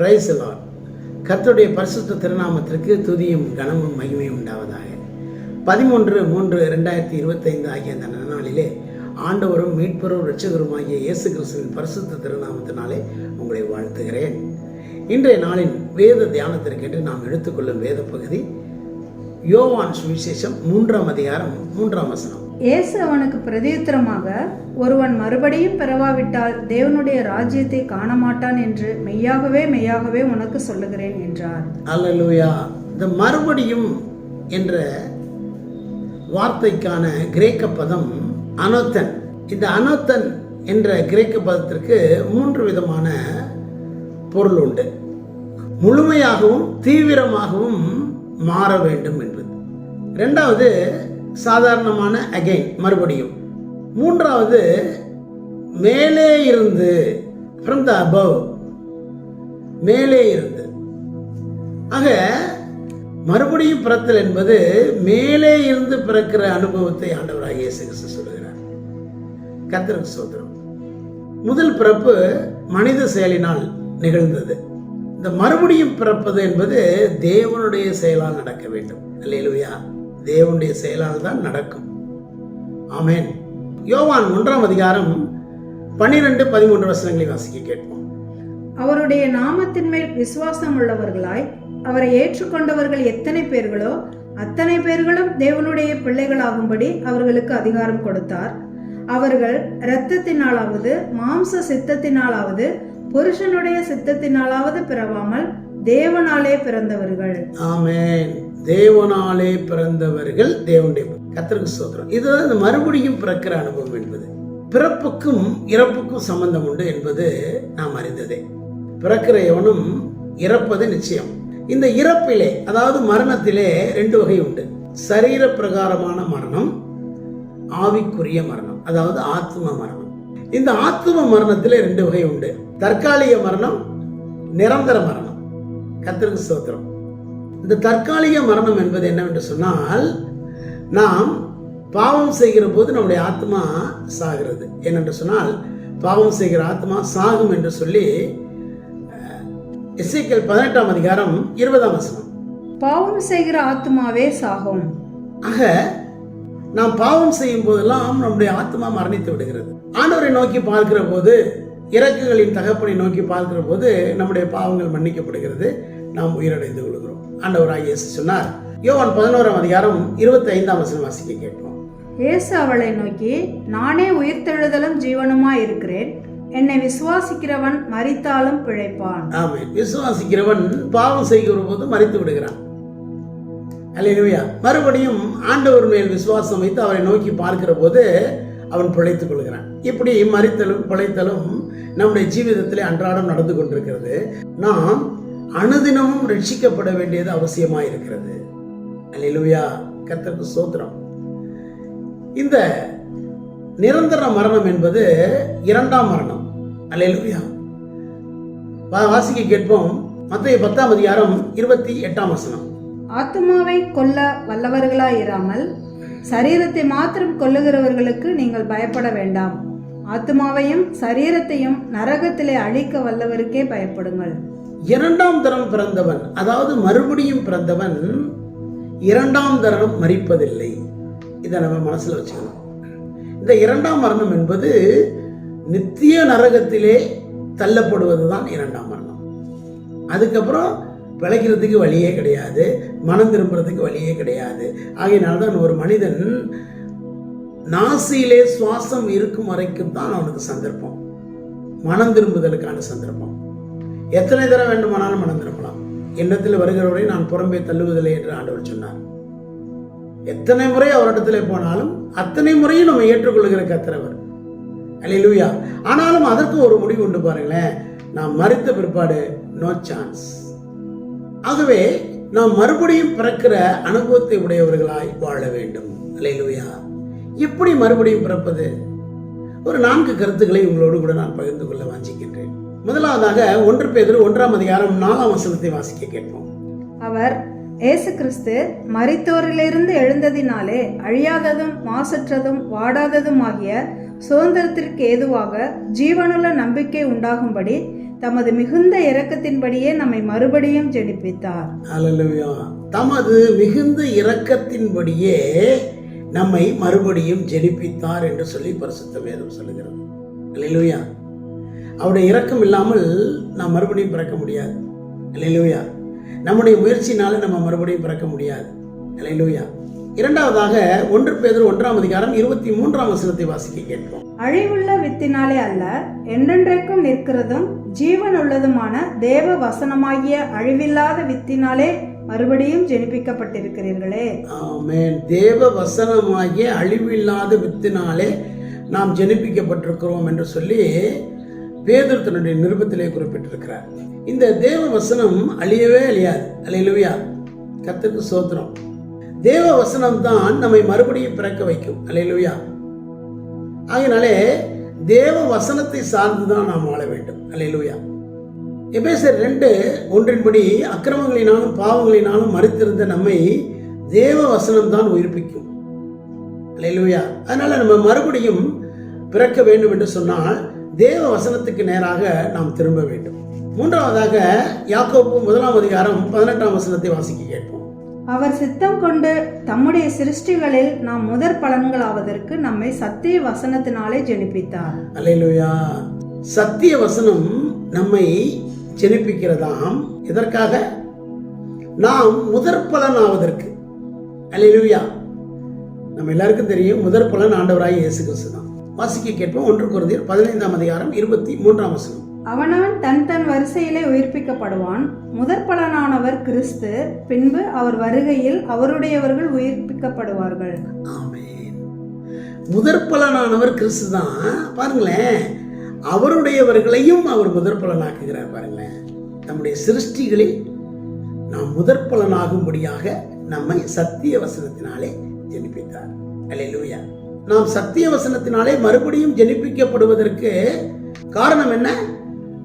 Price Lord கர்த்தருடைய பரிசுத்த திருநாமத்திற்கு துதியும் கனமும் மகிமையும் உண்டாவதாக. பதிமூன்று மூன்று ரெண்டாயிரத்தி இருபத்தைந்து ஆகிய அந்த நன்னாளிலே ஆண்டவரும் மீட்பரும் இரட்சகருமாகிய இயேசு கிறிஸ்துவின் பரிசுத்த திருநாமத்தினாலே உங்களை வாழ்த்துகிறேன். இன்றைய நாளின் வேத தியானத்திற்கென்று நாம் எடுத்துக்கொள்ளும் வேத பகுதி யோவான் சுவிசேஷம் மூன்றாம் அதிகாரம் மூன்றாம் வசனம். இயேசு அவனுக்கு பிரதியுத்தரமாக ஒருவன் மறுபடியும் பிறவாவிட்டால் தேவனுடைய ராஜ்யத்தை காண மாட்டான் என்று மெய்யாகவே மெய்யாகவே உனக்கு சொல்லுகிறேன் என்றார். அல்லேலூயா இந்த மறுபடியும் என்ற வார்த்தைக்கான கிரேக்க பதம் அனோத்தன். இந்த அனோத்தன் என்ற கிரேக்க பதத்திற்கு மூன்று விதமான பொருள் உண்டு. முழுமையாகவும் தீவிரமாகவும் மாற வேண்டும் என்பது. ரெண்டாவது சாதாரணமான அகைன் மறுபடியும். மூன்றாவது மேலே இருந்து ஃப்ரம் த அபவ் மேலே இருந்து. ஆக மறுபடியும் பிறத்தல் என்பது மேலே இருந்து பிறக்கிற அனுபவத்தை ஆண்டவராக இயேசு கிறிஸ்து சொல்லுகிறார். சோதரம் முதல் பிறப்பு மனித செயலினால் நிகழ்ந்தது. இந்த மறுபடியும் பிறப்பது என்பது தேவனுடைய செயலால் நடக்க வேண்டும். அல்லேலூயா. தேவனுடைய செயலால் தான் நடக்கும். ஆமென். யோவான் ஒன்றாம் அதிகாரம் பன்னிரெண்டு பதிமூன்று வசனங்களை வாசிக்க கேட்போம். அவருடைய நாமத்தின் மேல் விசுவாசம் உள்ளவர்களாய் அவரை ஏற்றுக்கொண்டவர்கள் எத்தனை பேர்களோ அத்தனை பேர்களும் தேவனுடைய பிள்ளைகளாகும்படி அவர்களுக்கு அதிகாரம் கொடுத்தார். அவர்கள் இரத்தத்தினாலாவது மாம்ச சித்தத்தினாலாவது புருஷனுடைய சித்தத்தினாலாவது பிறவாமல் தேவனாலே பிறந்தவர்கள். ஆமென். தேவனாலே பிறந்தவர்கள் தேவனுடைய கத்தருக்கு சோதரம் இதுதான் இந்த மறுபடியும் பிறக்கிற அனுபவம் என்பது. பிறப்புக்கும் இறப்புக்கும் சம்பந்தம் உண்டு என்பது நாம் அறிந்ததே. பிறக்கிற எவனும் இறப்பது நிச்சயம். இந்த இறப்பிலே அதாவது மரணத்திலே ரெண்டு வகை உண்டு. சரீர பிரகாரமான மரணம் ஆவிக்குரிய மரணம் அதாவது ஆத்ம மரணம். இந்த ஆத்ம மரணத்திலே ரெண்டு வகை உண்டு. தற்காலிக மரணம் நிரந்தர மரணம். கத்திரக்கு சோத்திரம் இந்த தற்காலிக மரணம் என்பது என்னவென்று சொன்னால் நாம் பாவம் செய்கிற போது நம்முடைய ஆத்மா சாகிறது. ஏனென்று சொன்னால் பாவம் செய்கிற ஆத்மா சாகும் என்று சொல்லி எஸ்ஐக்கல் பதினெட்டாம் அதிகாரம் இருபதாம் வசனம். பாவம் செய்கிற ஆத்துமாவே சாகும். ஆக நாம் பாவம் செய்யும் போதெல்லாம் நம்முடைய ஆத்மா மரணித்து விடுகிறது. ஆண்டவரை நோக்கி பார்க்கிற போது இறக்குகளின் தகப்பனை நோக்கி பார்க்கிற போது நம்முடைய பாவங்கள் மன்னிக்கப்படுகிறது. நாம் உயிரடைந்து கொள்கிறோம் ஆண்டவராக இயேசு சொன்னார். யோவான் பதினோராம் அதிகாரம் இருபத்தி ஐந்தாம் வசனம் வாசிக்க கேட்போம். இயேசு அவளை நோக்கி நானே உயிர்த்தெழுதலும் ஜீவனுமாய் இருக்கிறேன். என்னை விசுவாசிக்கிறவன் மரித்தாலும் பிழைப்பான். ஆமென். விசுவாசிக்கிறவன் பாவம் செய்கிற போது மறித்து விடுகிறான். அல்லேலூயா மறுபடியும் ஆண்டவர் மேல் விசுவாசம் வைத்து அவரை நோக்கி பார்க்கிற போது அவன் பிழைத்துக் கொள்கிறான். இப்படி மறித்தலும் பிழைத்தலும் நம்முடைய ஜீவிதத்திலே அன்றாடம் நடந்து கொண்டிருக்கிறது. நாம் அனுதினமும் ரட்சிக்கப்பட வேண்டியது அவசியமாக இருக்கிறது அல்லா கத்தருக்கு சோத்திரம் இந்த நிரந்தர மரணம் என்பது இரண்டாம் மரணம். அல்லா வா- வாசிக்க கேட்போம். மத்திய பத்தாம் அதிகாரம் இருபத்தி எட்டாம் வசனம். ஆத்மாவை கொல்ல வல்லவர்களாயிராமல் சரீரத்தை மாத்திரம் கொல்லுகிறவர்களுக்கு நீங்கள் பயப்பட வேண்டாம். ஆத்மாவையும் சரீரத்தையும் நரகத்திலே அழிக்க வல்லவருக்கே பயப்படுங்கள். இரண்டாம் தரம் பிறந்தவன் அதாவது மறுபடியும் பிறந்தவன் இரண்டாம் தரணம் மறிப்பதில்லை. இதை நம்ம மனசில் வச்சுக்கணும். இந்த இரண்டாம் மரணம் என்பது நித்திய நரகத்திலே தள்ளப்படுவது தான் இரண்டாம் மரணம். அதுக்கப்புறம் பிழைக்கிறதுக்கு வழியே கிடையாது மனம் திரும்புறதுக்கு வழியே கிடையாது. ஆகையினால தான் ஒரு மனிதன் நாசியிலே சுவாசம் இருக்கும் வரைக்கும் தான் அவனுக்கு சந்தர்ப்பம். மனம் திரும்புதலுக்கான சந்தர்ப்பம். எத்தனை தடவை வேண்டுமானாலும் மனம் திரும்பலாம். எண்ணத்தில் வருகிறவரை நான் புறம்பே தள்ளுவதில்லை என்று ஆண்டவர் சொன்னார். எத்தனை முறை அவரிடத்தில் போனாலும் அத்தனை முறையும் நம்ம ஏற்றுக்கொள்கிற கத்திரவர் அலையிலூயா ஆனாலும் அதற்கு ஒரு முடிவு உண்டு பாருங்களேன். நாம் மறுத்த பிற்பாடு நோ சான்ஸ் ஆகவே நாம் மறுபடியும் பிறக்கிற அனுபவத்தை உடையவர்களாய் வாழ வேண்டும். அலையிலூயா எப்படி மறுபடியும் பிறப்பது? ஒரு நான்கு கருத்துக்களை உங்களோடு கூட நான் பகிர்ந்து கொள்ள வாஞ்சிக்கின்றேன். முதலாவதாக ஒன்று பேதர் ஒன்றாம் அதிகாரம் நாலாம் வசனத்தை வாசிக்க கேட்போம். அவர் இயேசு கிறிஸ்து மரித்தோரிலிருந்து எழுந்ததினாலே அழியாததும் மாசற்றதும் வாடாததும் ஆகிய சுதந்திரத்திற்கு ஏதுவாக ஜீவனுள்ள நம்பிக்கை உண்டாகும்படி தமது மிகுந்த இரக்கத்தின்படியே நம்மை மறுபடியும் ஜெனிப்பித்தார். தமது மிகுந்த இரக்கத்தின்படியே நம்மை மறுபடியும் ஜெனிப்பித்தார் என்று சொல்லி பரிசுத்த வேதம் சொல்லுகிறது. அவருடைய இரக்கம் இல்லாமல் நாம் மறுபடியும் பிறக்க முடியாது. அல்லேலூயா நம்முடைய முயற்சினால நம்ம மறுபடியும் பிறக்க முடியாது. அல்லேலூயா இரண்டாவதாக ஒன்று பேதர் ஒன்றாம் அதிகாரம் இருபத்தி மூன்றாம் வசனத்தை வாசிக்க கேட்போம். அழிவுள்ள வித்தினாலே அல்ல என்றென்றைக்கும் நிற்கிறதும் ஜீவன் உள்ளதுமான தேவ வசனமாகிய அழிவில்லாத வித்தினாலே மறுபடியும் ஜெனிப்பிக்கப்பட்டிருக்கிறீர்களே. ஆமென். தேவ வசனமாகிய அழிவில்லாத வித்தினாலே நாம் ஜெனிப்பிக்கப்பட்டிருக்கிறோம் என்று சொல்லி பேதர் தன்னுடைய நிருபத்திலே குறிப்பிட்டிருக்கிறார். இந்த தேவ வசனம் அழியவே அழியாது. அலையிலுவையா கத்துக்கு சோத்திரம் தேவ வசனம் தான் நம்மை மறுபடியும் பிறக்க வைக்கும். அலையிலுவையா ஆகையினாலே தேவ வசனத்தை சார்ந்து தான் நாம் வாழ வேண்டும். அலையிலுவையா எபேசர் ரெண்டு ஒன்றின்படி அக்கிரமங்களினாலும் பாவங்களினாலும் மறித்திருந்த நம்மை தேவ வசனம் தான் உயிர்ப்பிக்கும். அல்லேலூயா. அதனால நம்ம மறுபடியும் பிறக்க வேண்டும் என்று சொன்னால் தேவ வசனத்துக்கு நேராக நாம் திரும்ப வேண்டும். மூன்றாவதாக யாக்கோப்பு முதலாம் அதிகாரம் பதினெட்டாம் வசனத்தை வாசிக்க கேட்போம். அவர் சித்தம் கொண்டு தம்முடைய சிருஷ்டிகளில் நாம் முதற் பலன்களாவதற்கு நம்மை சத்திய வசனத்தினாலே ஜெனிப்பித்தார். அல்லேலூயா. சத்திய வசனம் நம்மை ஜெனிப்பிக்கிறதாம். எதற்காக? நாம் முதற் பலன் ஆவதற்கு அல்லேலூயா. நம்ம எல்லாருக்கும் தெரியும் முதற் பலன் ஆண்டவராய் இயேசு கிறிஸ்து தான் வாசிக்க கேட்போம். ஒன்று குருந்தியர் பதினைந்தாம் அதிகாரம் இருபத்தி மூன்றாம் வசனம். அவனவன் தன் தன் வரிசையிலே உயிர்ப்பிக்கப்படுவான். முதற் பலனானவர் கிறிஸ்து பின்பு அவர் வருகையில் அவருடையவர்கள் உயிர்ப்பிக்கப்படுவார்கள். ஆமென். முதற் பலனானவர் கிறிஸ்து தான் பாருங்களேன் அவருடையவர்களையும் அவர் முதற் பலனாக்குகிறார் பாருங்களேன். நம்முடைய சிருஷ்டிகளில் நாம் முதற் பலனாகும்படியாக நம்மை சத்திய வசனத்தினாலே ஜெனிப்பித்தார் அல்லேலூயா. நாம் சத்திய வசனத்தினாலே மறுபடியும் ஜெனிப்பிக்கப்படுவதற்கு காரணம் என்ன?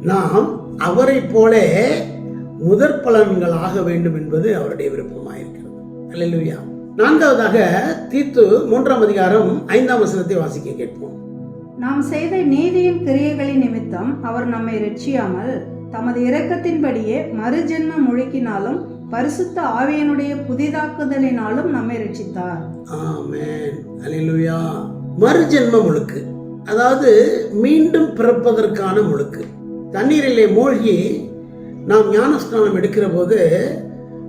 நாம் அவரை போல முதற் பலன்களாக வேண்டும் என்பது அவருடைய விருப்பமாயிருக்கிறது அல்லேலூயா. நான்காவதாக தீத்து மூன்றாம் அதிகாரம் ஐந்தாம் வசனத்தை வாசிக்க கேட்போம். நாம் செய்த நீதியின் கிரியைகளின் நிமித்தம் அவர் நம்மை ரட்சியாமல் தமது இரக்கத்தின்படியே மறுஜென்ம முழுக்கினாலும் பரிசுத்த ஆவியனுடைய புதிதாக்குதலினாலும் நம்மை ரட்சித்தார். ஆமென். அல்லேலூயா மறுஜென்ம முழுக்கு. அதாவது மீண்டும் பிறப்பதற்கான முழுக்கு. தண்ணீரிலே மூழ்கி நாம் ஞானஸ்நானம் எடுக்கிற போது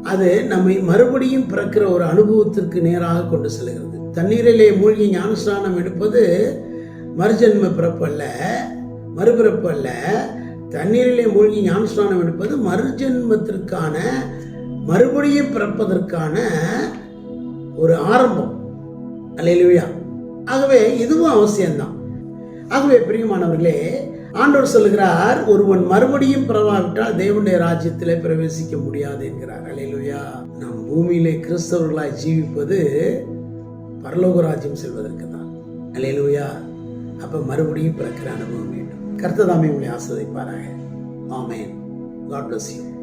அது நம்மை மறுபடியும் பிறக்கிற ஒரு அனுபவத்திற்கு நேராக கொண்டு செல்கிறது. தண்ணீரிலே மூழ்கி ஞானஸ்நானம் எடுப்பது மறுஜென்ம பிறப்பு அல்ல மறுபிறப்பு அல்ல தண்ணீரிலே மூழ்கி ஞானஸ்நானம் எடுப்பது மறுஜென்மத்திற்கான மறுபடியும் பிறப்பதற்கான ஒரு ஆரம்பம். அல்லேலூயா. ஆகவே இதுவும் அவசியம்தான். ஆகவே பிரியமானவர்களே ஆண்டவர் சொல்லுகிறார் ஒருவன் மறுபடியும் பிறவாவிட்டால் தேவனுடைய ராஜ்யத்தில் பிரவேசிக்க முடியாது என்கிறார். அல்லேலூயா. நம் பூமியிலே கிறிஸ்தவர்களாய் ஜீவிப்பது பரலோக ராஜ்யம் செல்வதற்கு தான். அல்லேலூயா. அப்போ மறுபடியும் பிறக்கிற அனுபவம் வேண்டும். கர்த்ததாமே உங்களை ஆஸ்வதிப்பாராக ஆமேன். God bless you